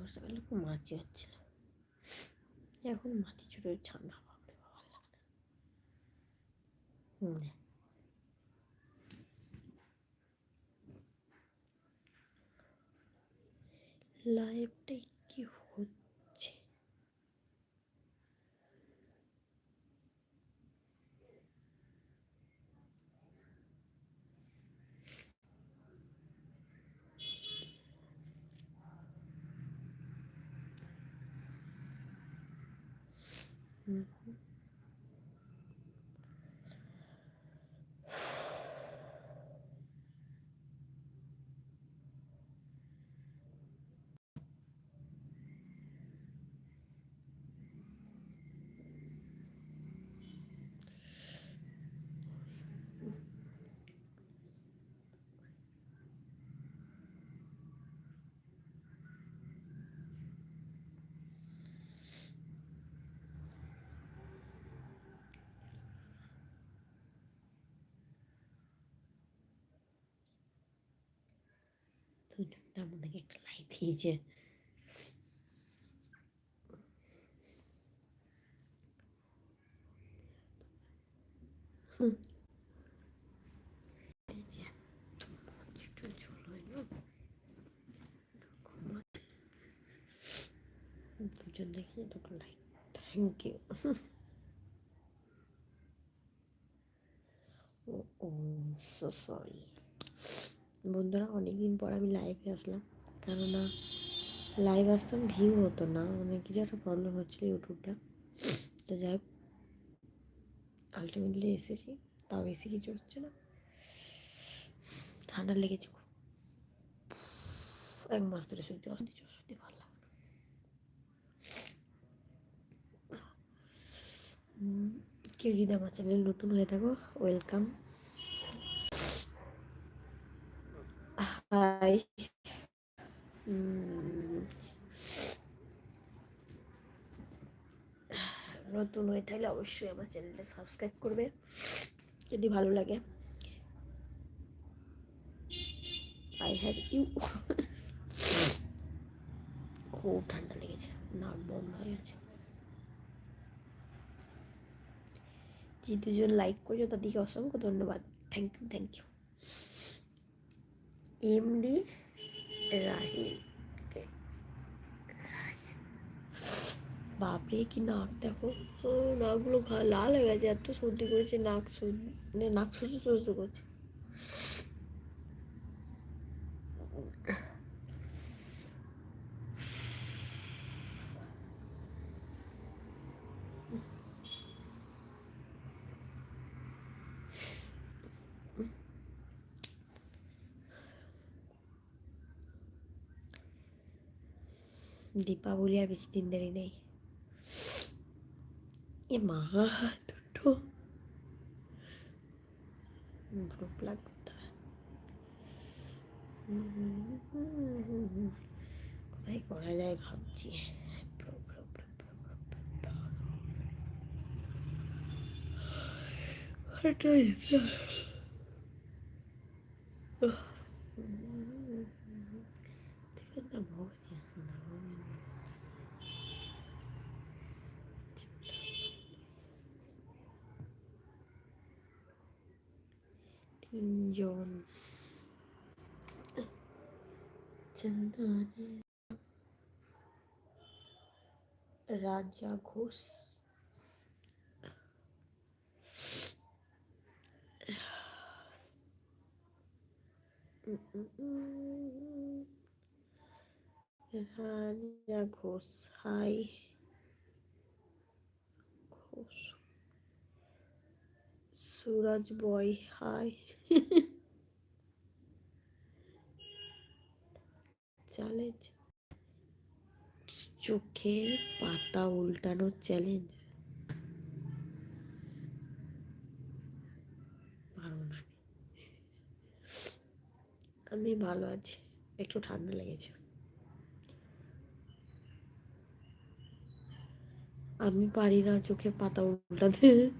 বর্ষাকালে খুব মাছি হচ্ছিল। এখন মাছি ছোটো ছানা বাপরে ভালো লাগে। না হুম Mm-hmm. হুম তার মধ্যে একটা লাইট দিয়েছে হুম। দুজন দেখে দুটো লাইট থ্যাংক ইউ ও ও সো সরি বন্ধুরা, অনেকদিন পর আমি লাইভে আসলাম। কেননা লাইভ আসতাম ভিউ হতো না। মানে কিছু একটা প্রবলেম হচ্ছিল ইউটিউবটা। তো যাই হোক আলটিমেটলি এসেছি। তাও বেশি কিছু হচ্ছে না। ঠান্ডা লেগেছে খুব। এক মাস ধরে সহ্য জ্বর সত্যি ভালো লাগে কেউ যদি আমার চ্যানেল নতুন হয়ে থাকো ওয়েলকাম হাই নতুন হয়ে থাকলে অবশ্যই আমার চ্যানেলটা সাবস্ক্রাইব করবে, যদি ভালো লাগে। আই হ্যাভ ইউ খুব ঠান্ডা লেগেছে, নাক বন্ধ হয়ে গেছে। যে দুজন লাইক করছ তাদেরকে অসংখ্য ধন্যবাদ। Thank you thank you MD রাহিনকে বাপরে, কি নাক দেখো। নাকগুলো লাল হয়ে গেছে, এত সর্দি করেছে, নাক সর্দি মানে নাক সর্দি সর্দি করছে। দীপাবলি আর বেশি দিন দেরি নেই। এ মা, দুটো। করতে হবে কোথায় করা যায় ভাবছি। ব্রো তিনজন Chandani Raja Ghosh Raja Ghosh hi Ghosh Suraj boy, hi. Challenge চোখের পাতা উল্টানোর চ্যালেঞ্জ আমি। ভালো আছি। একটু ঠান্ডা লেগেছে। আমি পারি না চোখের পাতা উল্টাতে।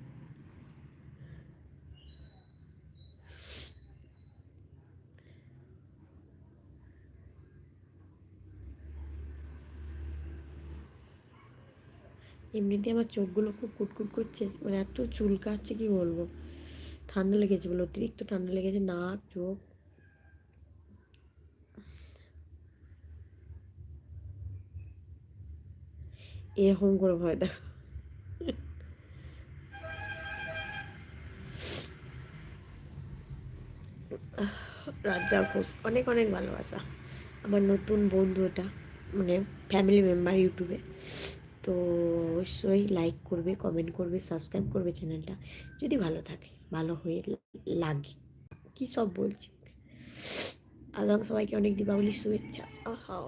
এমনিতে আমার চোখগুলো খুব কুটকুট করছে মানে এত চুলকাচ্ছে, কি বলব? ঠান্ডা লেগেছে বলে, অতিরিক্ত ঠান্ডা লেগেছে নাক, চোখ। এরকম করে ভয় দেখো। রাজা ঘোষ অনেক অনেক ভালোবাসা। আমার নতুন বন্ধু এটা মানে ফ্যামিলি মেম্বার ইউটিউবে। তো অবশ্যই লাইক করবে কমেন্ট করবে সাবস্ক্রাইব করবে চ্যানেলটা যদি ভালো থাকে, ভালো হয়ে লাগে। কি সব বলছি? আগাম সবাইকে অনেক দীপাবলির শুভেচ্ছা। আহা।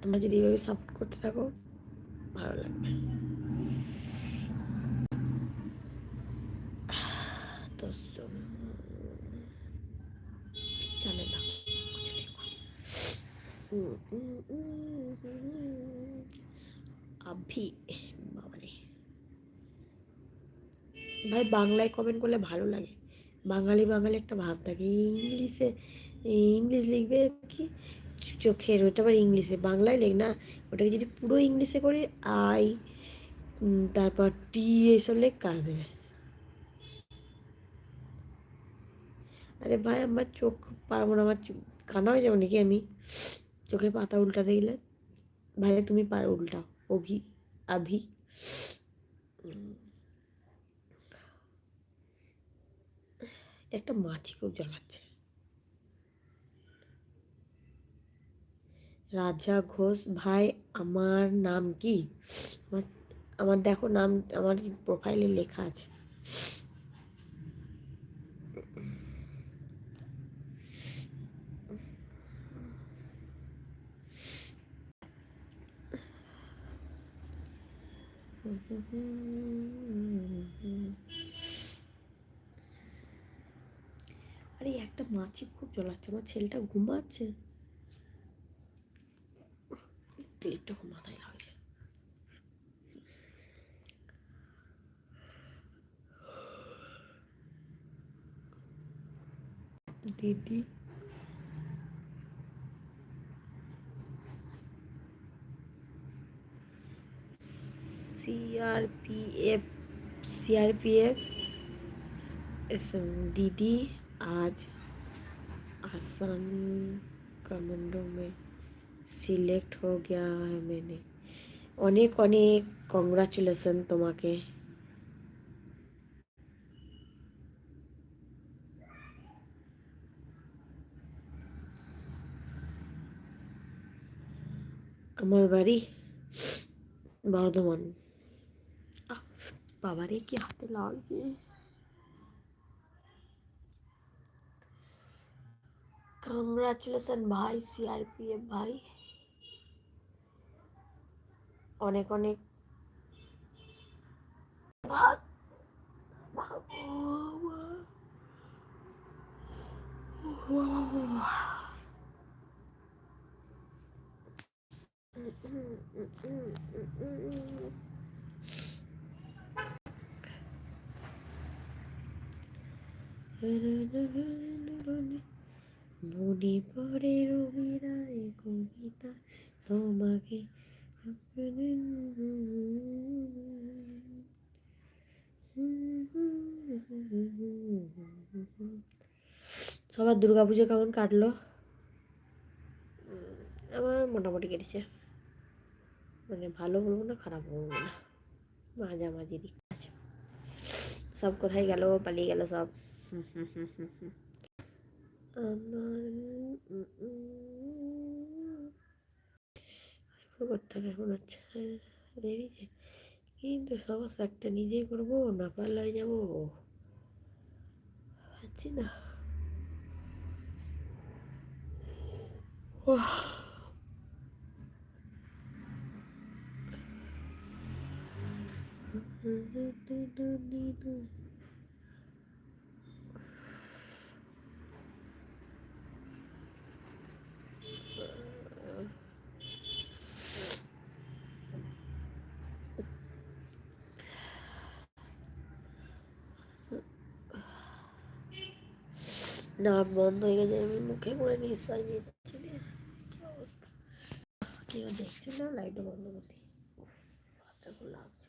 তোমরা যদি এইভাবে সাপোর্ট করতে থাকো, ভালো লাগবে। দশজন আভি বাবারে। ভাই, বাংলায় কমেন্ট করলে ভালো লাগে। বাঙালি বাঙালি একটা ভাব থাকে। ইংলিশে, ইংলিশ লিখবে কি? চোখের ওটা আবার ইংলিশে। বাংলায় লেখ না, ওটাকে যদি পুরো ইংলিশে করে আই তারপর টি এইসব লেখ কাজ দেবে। আরে ভাই, আমার চোখ পারব না, আমার কানা হয়ে যাব নাকি আমি? চোখের পাতা উল্টা দিলে। ভাই তুমি পার উল্টা অভি, আভি। একটা মাছি খুব জ্বালাচ্ছে। রাজা ঘোষ, ভাই, আমার নাম কি? আমার দেখো নাম, আমার প্রোফাইলে লেখা আছে। আরে একটা মাছি খুব জ্বলাচ্ছে। আমার ছেলেটা ঘুমাচ্ছে। ক্লিপটা খুব মাথায় লাগছে। দিদি। सीआरपीएफ सीआरपीएफ दीदी आज आसाम कमांडो में সিলেক্ট हो गया है मैंने অনেক অনেক কংগ্রাচুলেশন তোমাকে আমার বাড়ি বর্ধমান বাবারে কি হাতে লাগবে কংগ্রাচুলেশন ভাই সিআরপিএফ ভাই অনেক অনেক মনে পড়ে রবিরায় কবিতা তোমাকে সবার দুর্গা পুজো কেমন কাটলো? আমার মোটামুটি কেটেছে। মানে ভালো বলব না, খারাপ বলব না। মাঝামাঝি দিক আছে। সব কোথায় গেল, পালিয়ে গেল সব? আমার করতে হবে মনে হচ্ছে হ্যাঁ বেরিয়েছে কিন্তু সমস্যা একটা নিজেই করব না পার্লারে যাব পাচ্ছি না নাক বন্ধ হয়ে গেছে, আমি মুখে করে নিঃশ্বাস নিচ্ছি। কেউ দেখছে না? লাইটটা বন্ধ করতে খুব লাগছে।